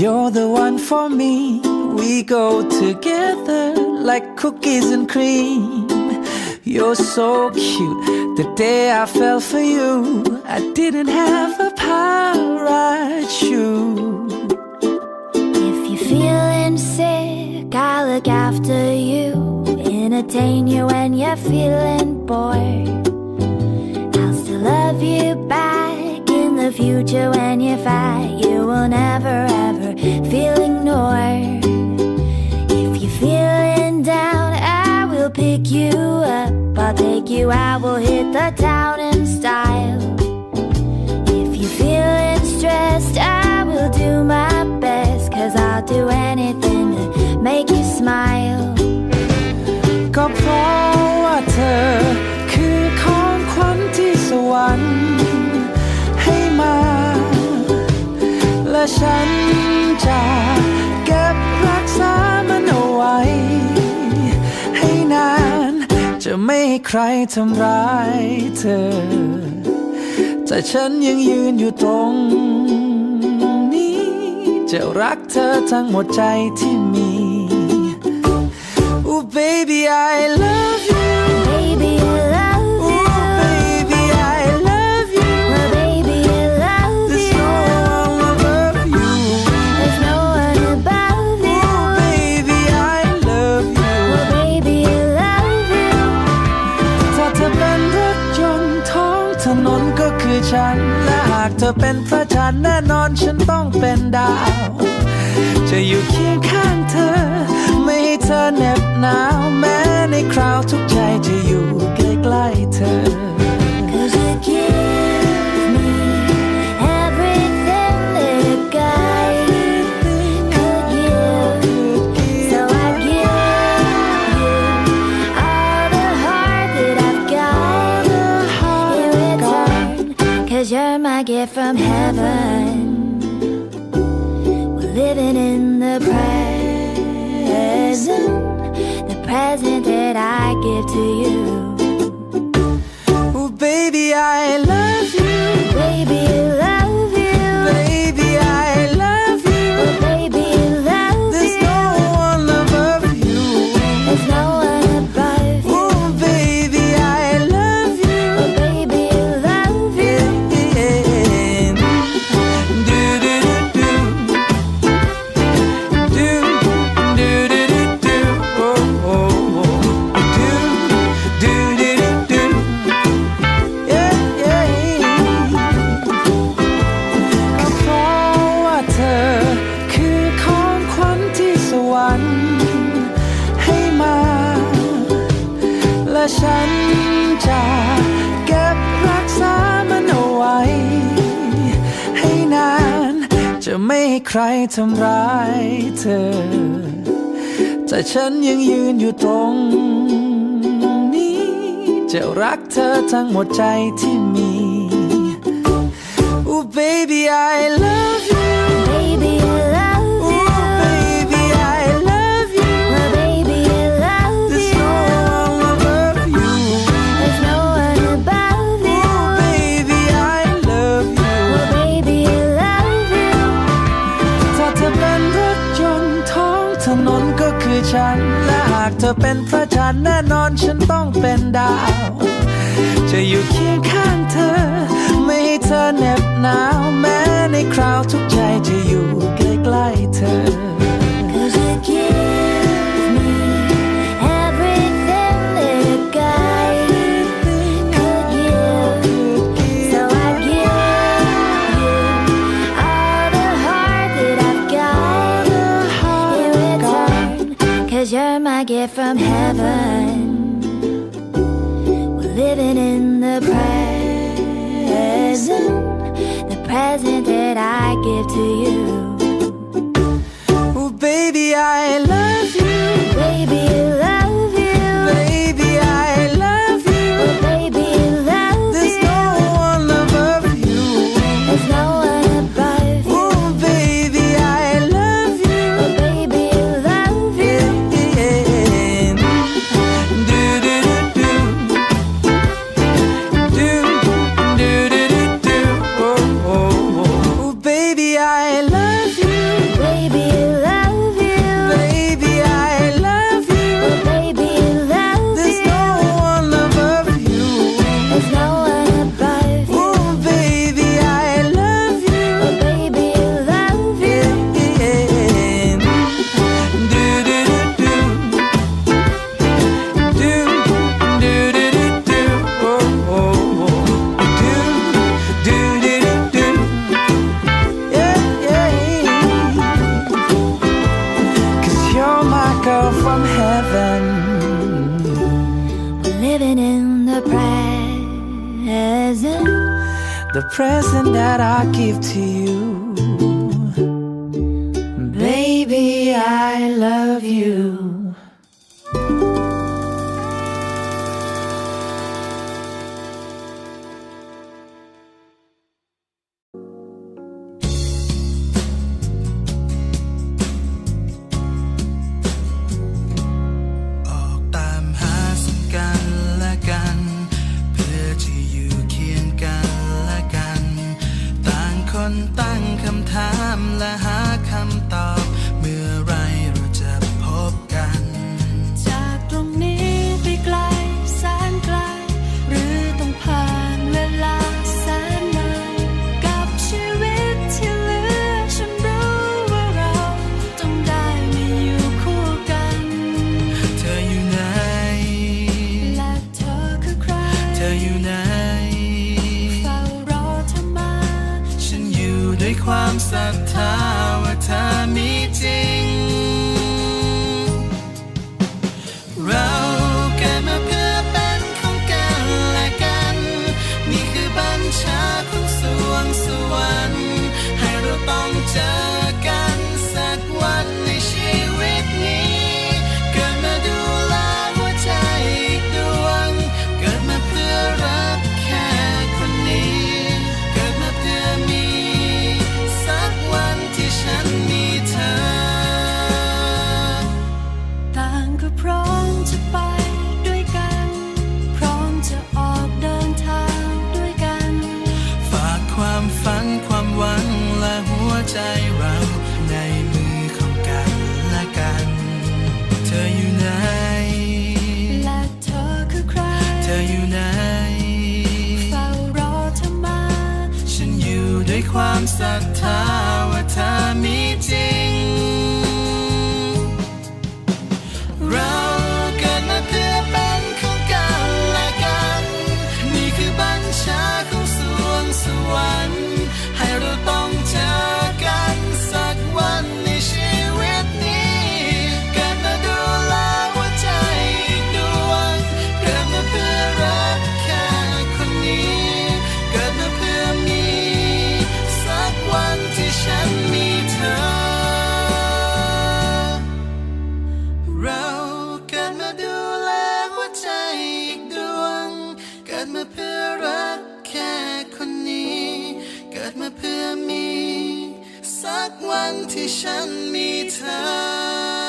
You're the one for me. We go together like cookies and cream. You're so cute. The day I fell for you, I didn't have a parachute. If you're feeling sick, I'll look after you. Entertain you when you're feeling bored. future when you're fat. You will never ever feel ignored. If you're feeling down, I will pick you up. I'll take you out, we'll hit the town in style. If you're feeling stressed, I will do my best. Cause I'll do anything to make you smile. ก็เพราะว่าเธอ คือของขวัญที่สวรรค์ให้ มา และฉันจะเก็บรักษามันเอาไว้ ให้นาน จะไม่ให้ใครทำร้ายเธอ แต่ฉันยังยืนอยู่ตรงนี้ จะรักเธอทั้งหมดใจที่มี Oh baby I love you Baby, I love Oh ฉัน และหากเธอเป็นพระจันทร์แน่นอนฉันต้องเป็นดาว จะอยู่เคียงข้างเธอ ไม่ให้เธอเหน็บหนาว แม้ในคราวทุกใจจะอยู่ใกล้ๆเธอ you're my gift from heaven. We're living in the present, the present that I give to you. Oh baby I love you Baby, ให้ใครทำร้ายเธอ แต่ฉันยังยืนอยู่ตรงนี้ จะรักเธอทั้งหมดใจที่มี Oh baby I love you เธอเป็นพระจันทร์แน่นอนฉันต้องเป็นดาว จะอยู่เคียงข้าง from heaven. We're living in the present, the present that I give to you. Oh baby I the present, the present that I give to you. Baby, I love you. อนตั้งคำถามและหาคำตอบ ความศรัทธาว่าเธอมีจริง เราเกิดมาเพื่อเป็นของกันและกัน นี่คือบัญชาของสวงสวรรค์ให้เราต้องเจอ sata wa าเพื่อมี สักวันที่ฉันมีเธอ